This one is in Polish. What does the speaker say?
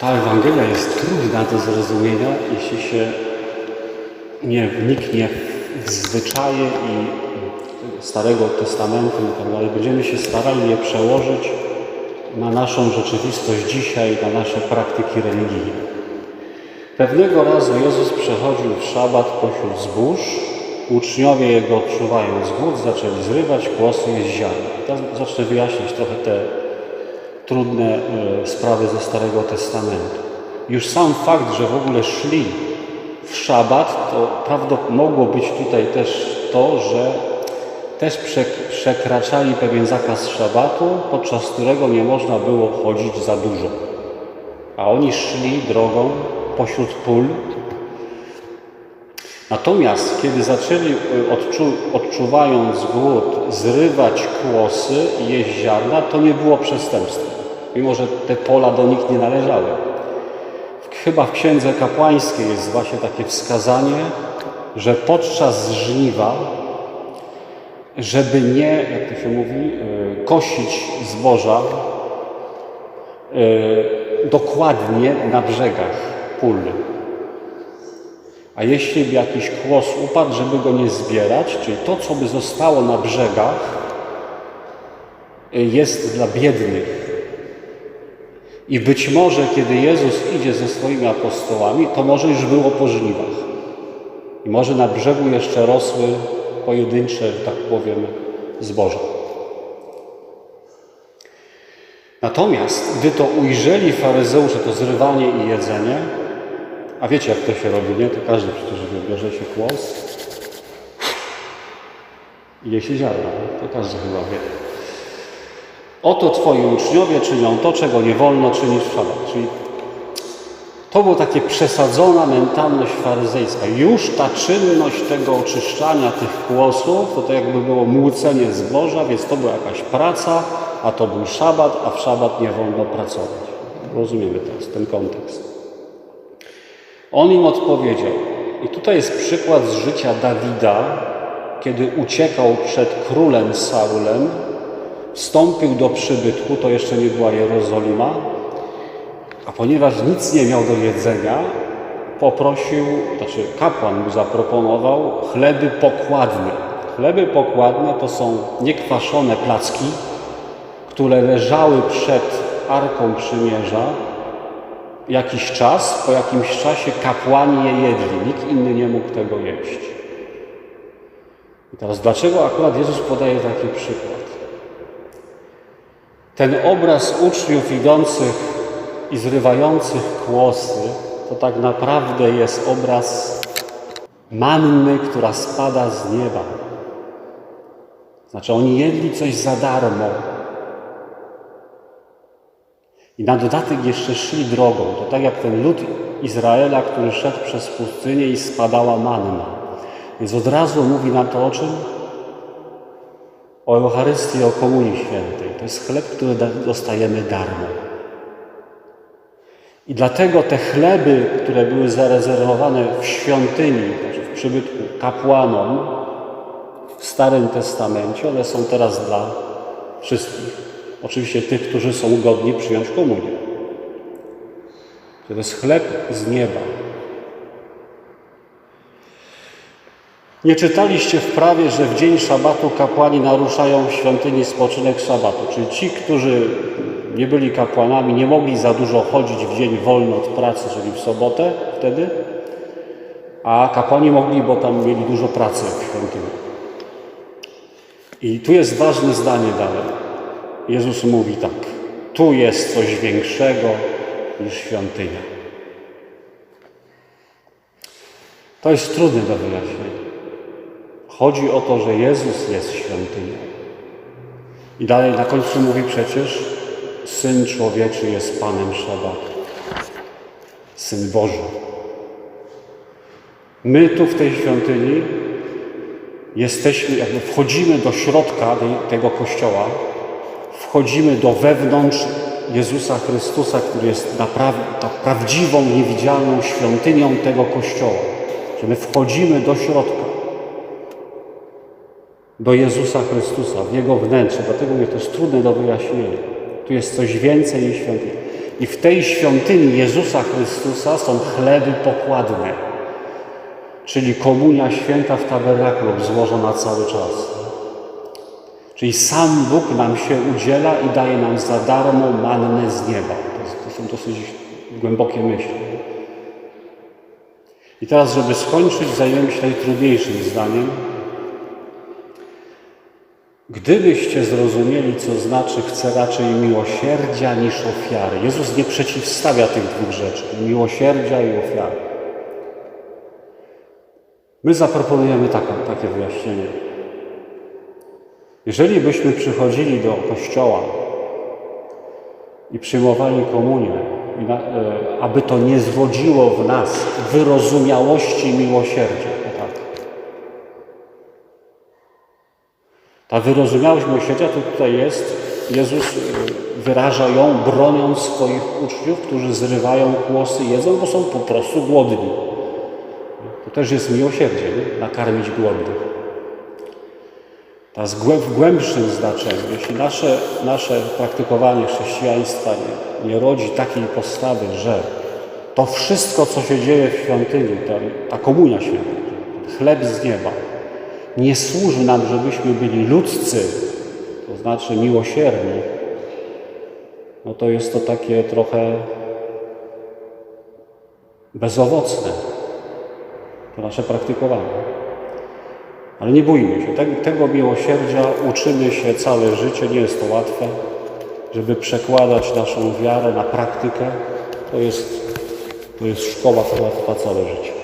Ta Ewangelia jest trudna do zrozumienia, jeśli się nie wniknie w zwyczaje i Starego Testamentu i tak. Będziemy się starali je przełożyć na naszą rzeczywistość dzisiaj, na nasze praktyki religijne. Pewnego razu Jezus przechodził w szabat pośród zbóż. Uczniowie Jego, odczuwając głód, zaczęli zrywać kłosy i ziarna. Teraz zacznę wyjaśnić trochę te trudne e, sprawy ze Starego Testamentu. Już sam fakt, że w ogóle szli w szabat, to prawda mogło być tutaj też to, że też przek- przekraczali pewien zakaz szabatu, podczas którego nie można było chodzić za dużo. A oni szli drogą pośród pól. Natomiast kiedy zaczęli, y, odczu, odczuwając głód, zrywać kłosy i jeść ziarna, to nie było przestępstwem. Mimo, że te pola do nich nie należały. Chyba w Księdze Kapłańskiej jest właśnie takie wskazanie, że podczas żniwa, żeby nie, jak to się mówi, y, kosić zboża y, dokładnie na brzegach pól. A jeśli by jakiś kłos upadł, żeby go nie zbierać, czyli to, co by zostało na brzegach, y, jest dla biednych. I być może, kiedy Jezus idzie ze swoimi apostołami, to może już było po żniwach. I może na brzegu jeszcze rosły pojedyncze, tak powiem, zboża. Natomiast gdy to ujrzeli faryzeusze, to zrywanie i jedzenie, a wiecie jak to się robi, nie? To każdy przecież wie, bierze się kłos i je się ziarna. To każdy chyba wie. Oto Twoi uczniowie czynią to, czego nie wolno czynić w szabat. Czyli to była taka przesadzona mentalność faryzejska. Już ta czynność tego oczyszczania tych kłosów, to to jakby było młócenie zboża, więc to była jakaś praca, a to był szabat, a w szabat nie wolno pracować. Rozumiemy teraz ten kontekst. On im odpowiedział. I tutaj jest przykład z życia Dawida, kiedy uciekał przed królem Saulem, wstąpił do przybytku, to jeszcze nie była Jerozolima, a ponieważ nic nie miał do jedzenia, poprosił, znaczy kapłan mu zaproponował chleby pokładne. Chleby pokładne to są niekwaszone placki, które leżały przed Arką Przymierza jakiś czas, po jakimś czasie kapłani je jedli, nikt inny nie mógł tego jeść. I teraz dlaczego akurat Jezus podaje taki przykład? Ten obraz uczniów idących i zrywających kłosy to tak naprawdę jest obraz manny, która spada z nieba. Znaczy oni jedli coś za darmo. I na dodatek jeszcze szli drogą. To tak jak ten lud Izraela, który szedł przez pustynię i spadała manna. Więc od razu mówi nam to o czym? O Eucharystii, o Komunii Świętej. To jest chleb, który dostajemy darmo. I dlatego te chleby, które były zarezerwowane w świątyni, znaczy w przybytku kapłanom w Starym Testamencie, one są teraz dla wszystkich. Oczywiście tych, którzy są godni przyjąć komunię. To jest chleb z nieba. Nie czytaliście w prawie, że w dzień szabatu kapłani naruszają w świątyni spoczynek szabatu. Czyli ci, którzy nie byli kapłanami, nie mogli za dużo chodzić w dzień wolny od pracy, czyli w sobotę wtedy, a kapłani mogli, bo tam mieli dużo pracy w świątyni. I tu jest ważne zdanie dalej. Jezus mówi tak: Tu jest coś większego niż świątynia. To jest trudne do wyjaśnienia. Chodzi o to, że Jezus jest świątynią. I dalej na końcu mówi przecież, Syn Człowieczy jest Panem Szabatu. Syn Boży. My tu w tej świątyni jesteśmy, jakby wchodzimy do środka tego kościoła, wchodzimy do wewnątrz Jezusa Chrystusa, który jest naprawdę prawdziwą, niewidzialną świątynią tego kościoła. Że my wchodzimy do środka do Jezusa Chrystusa, w Jego wnętrze. Dlatego mówię, to jest trudne do wyjaśnienia. Tu jest coś więcej niż świątynia. I w tej świątyni Jezusa Chrystusa są chleby pokładne, czyli komunia święta w tabernaklum złożona cały czas. Czyli sam Bóg nam się udziela i daje nam za darmo mannę z nieba. To, to są dosyć głębokie myśli. I teraz, żeby skończyć, zajmiemy się najtrudniejszym zdaniem. Gdybyście zrozumieli, co znaczy chce raczej miłosierdzia niż ofiary. Jezus nie przeciwstawia tych dwóch rzeczy, miłosierdzia i ofiary. My zaproponujemy taką, takie wyjaśnienie. Jeżeli byśmy przychodzili do kościoła i przyjmowali komunię, e, aby to nie zwodziło w nas wyrozumiałości miłosierdzia. O tak. Ta wyrozumiałość miłosierdzia to tutaj jest. Jezus e, wyraża ją, broniąc swoich uczniów, którzy zrywają kłosy, jedzą, bo są po prostu głodni. To też jest miłosierdzie, nie? nakarmić głodnych. Teraz w głębszym znaczeniu, jeśli nasze, nasze praktykowanie chrześcijaństwa nie, nie rodzi takiej postawy, że to wszystko, co się dzieje w świątyni, ta, ta komunia święta, chleb z nieba, nie służy nam, żebyśmy byli ludzcy, to znaczy miłosierni, no to jest to takie trochę bezowocne, to nasze praktykowanie. Ale nie bójmy się, tego, miłosierdzia uczymy się całe życie, nie jest to łatwe, żeby przekładać naszą wiarę na praktykę. To jest, to jest szkoła, która trwa całe życie.